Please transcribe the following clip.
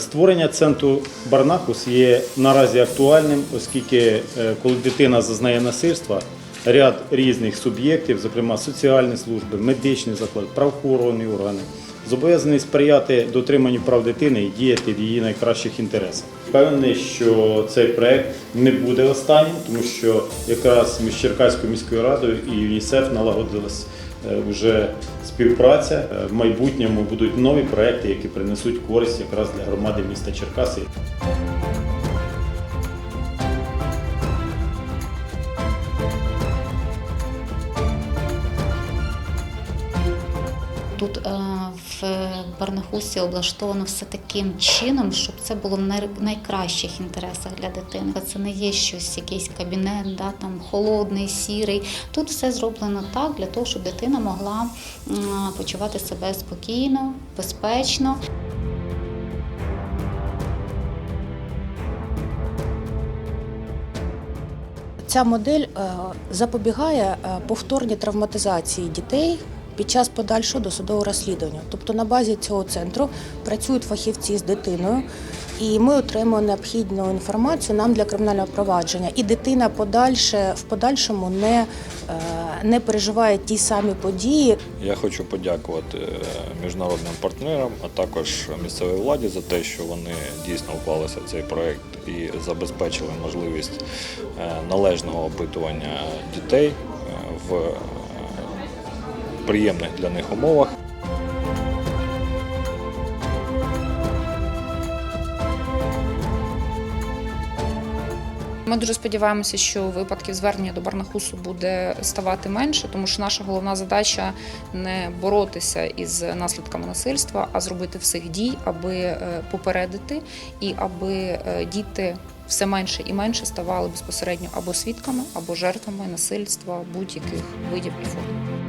Створення центру Барнахус є наразі актуальним, оскільки е, коли дитина зазнає насильства, ряд різних суб'єктів, зокрема соціальні служби, медичні заклади, правоохоронні органи, зобов'язані сприяти дотриманню прав дитини і діяти в її найкращих інтересах. Впевнений, що цей проект не буде останнім, тому що якраз між Черкаською міською радою і ЮНІСЕФ налагодилась е, вже співпраця. Е, В майбутньому будуть нові проекти, які принесуть користь якраз для громади міста Черкаси. Тут е, в Барнахусі облаштовано все таким чином, щоб це було в найкращих інтересах для дитини. Це не є щось, якийсь кабінет, да, там холодний, сірий. Тут все зроблено так для того, щоб дитина могла почувати себе спокійно, безпечно. Ця модель е, запобігає е, повторній травматизації дітей під час подальшого досудового розслідування. Тобто на базі цього центру працюють фахівці з дитиною, і ми отримуємо необхідну інформацію нам для кримінального провадження. І дитина подальше в подальшому не, е, не переживає ті самі події, Я хочу подякувати е, міжнародним партнерам, а також місцевій владі за те, що вони дійсно вклалися в цей проект і забезпечили можливість е, належного опитування дітей в приємних для них умовах. Ми дуже сподіваємося, що випадків звернення до Барнахусу буде ставати менше, тому що наша головна задача не боротися із наслідками насильства, а зробити всіх дій, аби е, попередити і аби е, діти все менше і менше ставали безпосередньо або свідками, або жертвами насильства будь-яких видів і форм.